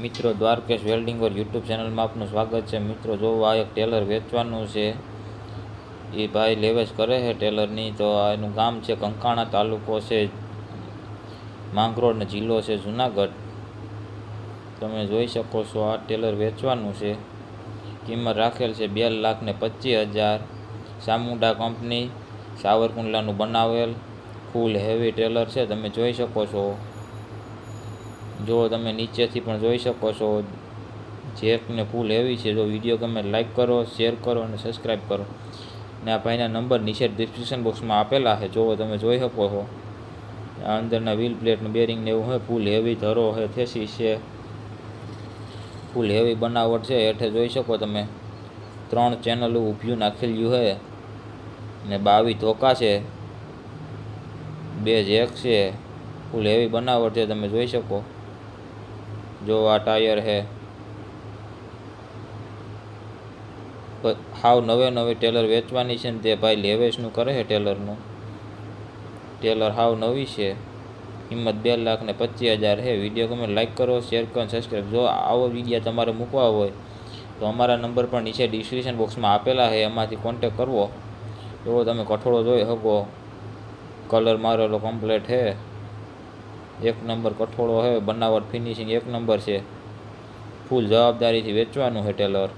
મિત્રો દ્વારકેશ વેલ્ડિંગ ઓર યુટ્યુબ ચેનલમાં આપનું સ્વાગત છે. મિત્રો, જો આ એક ટેલર વેચવાનું છે એ ભાઈ લેવેશ કરે છે ટેલરની, તો એનું ગામ છે કંકાણા તાલુકો છે માંગરોળનો જિલ્લો છે જુનાગઢ. તમે જોઈ શકો છો આ ટેલર વેચવાનું છે. કિંમત રાખેલ છે બે લાખ ને પચીસ હજાર. સામુંડા કંપની સાવરકુંડલાનું બનાવેલ, ફૂલ હેવી ટેલર છે. તમે જોઈ શકો છો. જો તમે નીચેથી પણ જોઈ શકો છો, જેકને ફૂલ હેવી છે, જો વીડિયો ગમે લાઈક કરો, શેર કરો અને સબસ્ક્રાઈબ કરો. ને આ ભાઈના નંબર નીચે ડિસ્ક્રિપ્શન બોક્સમાં આપેલા છે જો તમે જોઈ શકો છો. અંદરના વ્હીલ પ્લેટનું બેરિંગ ને એવું હોય, ફૂલ હેવી ધરો છે, થેસી છે. ફૂલ હેવી બનાવટ છે, હેઠે જોઈ શકો તમે. ત્રણ ચેનલ ઊભ્યું નાખેલું છે ને બાવી ધોકા છે. બે જેક છે, ફૂલ હેવી બનાવટ છે, તમે જોઈ શકો. જો આ ટાયર છે હાવ નવે નવે ટેલર વેચવાની છે ને તે ભાઈ લેવેશનું કરે છે ટેલરનું ટેલર હાવ નવી છે। કિંમત બે લાખ ને પચીસ હજાર છે વીડિયો ગમે લાઈક કરો શેર કરો સબસ્ક્રાઈબ જો આવો વીડિયો તમારે મૂકવા હોય, તો અમારા નંબર પણ નીચે ડિસ્ક્રિપ્શન બોક્સમાં આપેલા છે એમાંથી કોન્ટેક કરવો. એવો તમે કઠોળો જોઈ શકો. કલર મારેલો કમ્પ્લેટ છે એક નંબર કઠોળો છે બનાવટ ફિનિશિંગ એક નંબર છે. ફૂલ જવાબદારીથી વેચવાનું છે ટેલર.